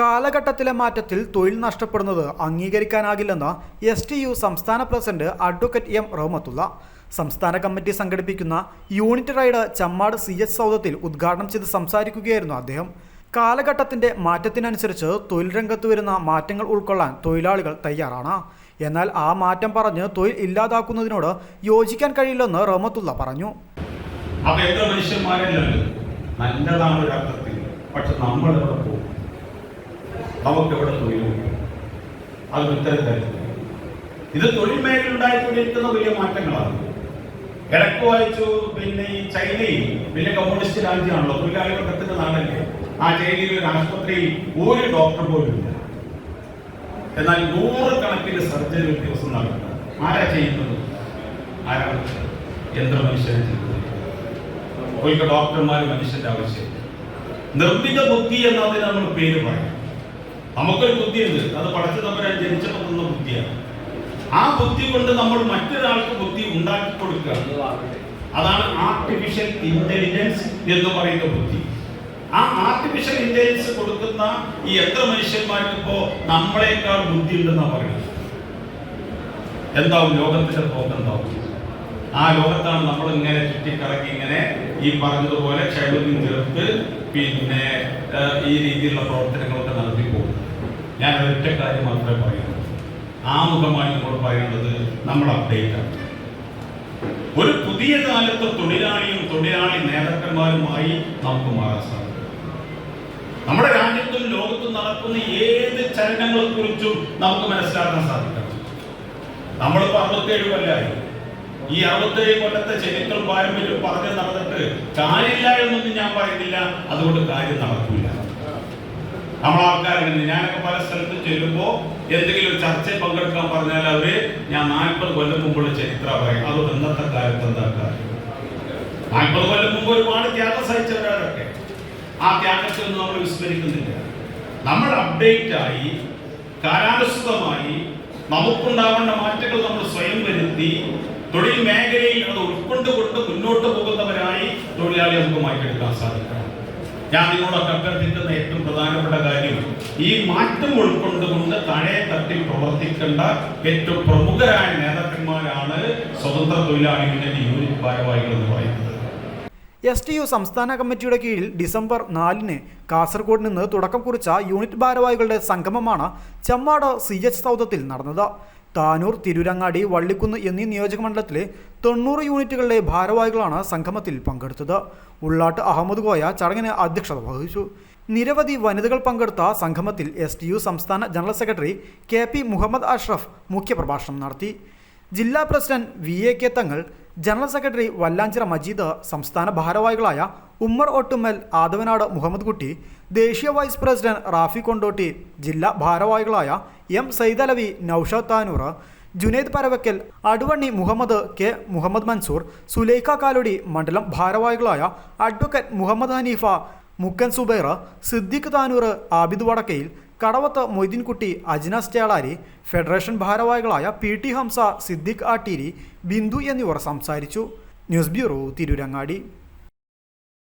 കാലഘട്ടത്തിലെ മാറ്റത്തിൽ തൊഴിൽ നഷ്ടപ്പെടുന്നത് അംഗീകരിക്കാനാകില്ലെന്ന് എസ് ടി യു സംസ്ഥാന പ്രസിഡന്റ് അഡ്വക്കേറ്റ് എം റഹ്മത്തുള്ള. സംസ്ഥാന കമ്മിറ്റി സംഘടിപ്പിക്കുന്ന unit ride Chemmad C H സൗദത്തിൽ ഉദ്ഘാടനം ചെയ്ത് സംസാരിക്കുകയായിരുന്നു അദ്ദേഹം. കാലഘട്ടത്തിന്റെ മാറ്റത്തിനനുസരിച്ച് തൊഴിൽ രംഗത്ത് വരുന്ന മാറ്റങ്ങൾ ഉൾക്കൊള്ളാൻ തൊഴിലാളികൾ തയ്യാറാണ്. എന്നാൽ ആ മാറ്റം പറഞ്ഞ് തൊഴിൽ ഇല്ലാതാക്കുന്നതിനോട് യോജിക്കാൻ കഴിയില്ലെന്ന് റഹ്മത്തുള്ള പറഞ്ഞു. നല്ലതാണ് പക്ഷെ നമ്മൾ പോകും? നമുക്ക് എവിടെ തൊഴിൽ? അത് തരുന്നു ഇത് തൊഴിൽ മേഖല ഉണ്ടായിക്കൊണ്ടിരിക്കുന്ന വലിയ മാറ്റങ്ങളാണ്. ഇടയ്ക്ക് വായിച്ചു പിന്നെ ഈ ചൈനയിൽ വലിയ കമ്മ്യൂണിസ്റ്റ് രാജ്യമാണല്ലോ തൊഴിലാളി വർഗത്തിന്റെ നാടല്ലേ? ആ ചൈനയിൽ ഒരു ആശുപത്രിയിൽ ഒരു ഡോക്ടർ പോലും ഇല്ല. എന്നാൽ നൂറുകണക്കിന് സർജറി ദിവസം നടക്കുന്നത് ആരാ ചെയ്യുന്നത്? ആരാണ് യന്ത്ര മനുഷ്യരെ ചെയ്യുന്നത്? ഡോക്ടർമാർ മനുഷ്യന്റെ ആവശ്യം നിർമ്മിത ബുദ്ധി എന്നതിന് നമ്മൾ പേര് പറയാം. നമുക്കൊരു ബുദ്ധിയുണ്ട്. അത് പഠിച്ചു തമ്പരാൻ ജനിച്ചപ്പോൾ ബുദ്ധിയാണ്. ആ ബുദ്ധി കൊണ്ട് നമ്മൾ മറ്റൊരാൾക്ക് ബുദ്ധി ഉണ്ടാക്കി കൊടുക്കുക. അതാണ് ആർട്ടിഫിഷ്യൽ ഇന്റലിജൻസ് എന്ന് പറയുന്ന ബുദ്ധി. ആ ആർട്ടിഫിഷ്യൽ ഇന്റലിജൻസ് കൊടുക്കുന്ന ഈ എത്ര മനുഷ്യന്മാർക്ക് ഇപ്പോ നമ്മളെക്കാൾ ബുദ്ധി ഉണ്ടെന്നാണ് പറയുന്നത്? എന്താവും ലോകത്തിന്റെ പോക്കെന്താവും ആ ലോകത്താണ് നമ്മൾ ഇങ്ങനെ ചുറ്റിക്കറക്കി ഇങ്ങനെ ഈ പറഞ്ഞതുപോലെ ക്ഷേമത്തിൽ ചേർത്ത് പിന്നെ ഈ രീതിയിലുള്ള പ്രവർത്തനങ്ങളൊക്കെ നടത്തി പോകും ഞാൻ ഒരൊറ്റ കാര്യം മാത്രമേ പറയുന്നു ആമുഖമായി നമ്മൾ പറയുന്നത് നമ്മൾ അപ്ഡേറ്റ് ആണ്. ഒരു പുതിയ കാലത്ത് തൊഴിലാളിയും തൊഴിലാളി നേതാക്കന്മാരുമായി നമുക്ക് മാറാൻ സാധിക്കും. നമ്മുടെ രാജ്യത്തും ലോകത്തും നടക്കുന്ന ഏത് ചലനങ്ങളെ കുറിച്ചും നമുക്ക് മനസ്സിലാക്കാൻ സാധിക്കണം. നമ്മളിപ്പോ അറുപത്തേഴ് കൊല്ലായി. ഈ അറുപത്തേഴ് കൊല്ലത്തെ ചരിത്രം പാരമ്പര്യം പറഞ്ഞു നടന്നിട്ട് കാര്യമില്ല എന്നൊന്നും ഞാൻ പറയുന്നില്ല. അതുകൊണ്ട് കാര്യം നടക്കില്ല നമ്മളെ ആൾക്കാരങ്ങനെ ഞാനൊക്കെ പല സ്ഥലത്തും ചെല്ലുമ്പോൾ എന്തെങ്കിലും ഒരു ചർച്ചയിൽ പങ്കെടുക്കാൻ പറഞ്ഞാൽ അവർ ഞാൻ നാൽപ്പത് കൊല്ലം മുമ്പുള്ള ചരിത്രം പറയും. അത് ഇന്നത്തെ കാലത്ത് എന്താ നാൽപ്പത് കൊല്ലം മുമ്പ് ഒരുപാട് ത്യാഗം സഹിച്ചവരൊക്കെ ആ ത്യാഗത്തെ ഒന്നും നമ്മൾ വിസ്മരിക്കുന്നില്ല. നമ്മൾ അപ്ഡേറ്റ് ആയി കാലാനുസൃതമായി നമുക്കുണ്ടാവേണ്ട മാറ്റങ്ങൾ നമ്മൾ സ്വയം വരുത്തി തൊഴിൽ മേഖലയിൽ അത് ഉൾക്കൊണ്ടുകൊണ്ട് മുന്നോട്ട് പോകുന്നവരായി തൊഴിലാളി നമുക്ക് മാറ്റിയെടുക്കാൻ സാധിക്കണം. ഞാൻ നിങ്ങളോടൊക്കെ അഭ്യർത്ഥിക്കുന്ന ഏറ്റവും ഈ മാറ്റം ഉൾക്കൊണ്ടുകൊണ്ട് താഴെ തട്ടിൽ പ്രവർത്തിക്കേണ്ട ഏറ്റവും പ്രമുഖരായ നേതാക്കന്മാരാണ് സ്വതന്ത്ര തൊഴിലാളികളുടെ യൂണിറ്റ് ഭാരവാഹികൾ എന്ന് പറയുന്നത്. എസ് ടി യു സംസ്ഥാന കമ്മിറ്റിയുടെ കീഴിൽ ഡിസംബർ നാലിന് കാസർഗോഡ് നിന്ന് തുടക്കം കുറിച്ച യൂണിറ്റ് ഭാരവാഹികളുടെ സംഗമമാണ് ചെമ്മാട് സി എച്ച് സൗദത്തിൽ നടന്നത്. താനൂർ തിരുരങ്ങാടി വള്ളിക്കുന്ന് എന്നീ നിയോജകമണ്ഡലത്തിലെ തൊണ്ണൂറ് യൂണിറ്റുകളിലെ ഭാരവാഹികളാണ് സംഗമത്തിൽ പങ്കെടുത്തത്. ഉള്ളാട്ട് അഹമ്മദ് ഗോയ ചടങ്ങിന് അധ്യക്ഷത വഹിച്ചു. നിരവധി വനിതകൾ പങ്കെടുത്ത സംഗമത്തിൽ എസ് ടി യു സംസ്ഥാന general secretary K P Muhammad Ashraf മുഖ്യപ്രഭാഷണം നടത്തി. ജില്ലാ president V A K Thangal general secretary Vallanchira Majeed സംസ്ഥാന ഭാരവാഹികളായ ഉമ്മർ ഒട്ടുമ്മൽ ആദവനാട് മുഹമ്മദ് കുട്ടി ദേശീയ വൈസ് പ്രസിഡന്റ് റാഫി കൊണ്ടോട്ടി ജില്ലാ ഭാരവാഹികളായ എം സൈദലവി നൌഷാദ് താനൂർ ജുനൈദ് പരവക്കൽ അടുവണ്ണി മുഹമ്മദ് കെ മുഹമ്മദ് മൻസൂർ സുലൈഖ കാലുടി മണ്ഡലം ഭാരവാഹികളായ അഡ്വക്കേറ്റ് മുഹമ്മദ് ഹനീഫ മുക്കൻ സുബൈറ സിദ്ദിഖ് താനൂർ ആബിദ് വടക്കയിൽ കടവത്ത് മൊയ്തീൻകുട്ടി അജ്നാസ് ചേളാരി ഫെഡറേഷൻ ഭാരവാഹികളായ പി ടി ഹംസ സിദ്ദിഖ് ആട്ടീരി ബിന്ദു എന്നിവർ സംസാരിച്ചു. News bureau Tirurangadi.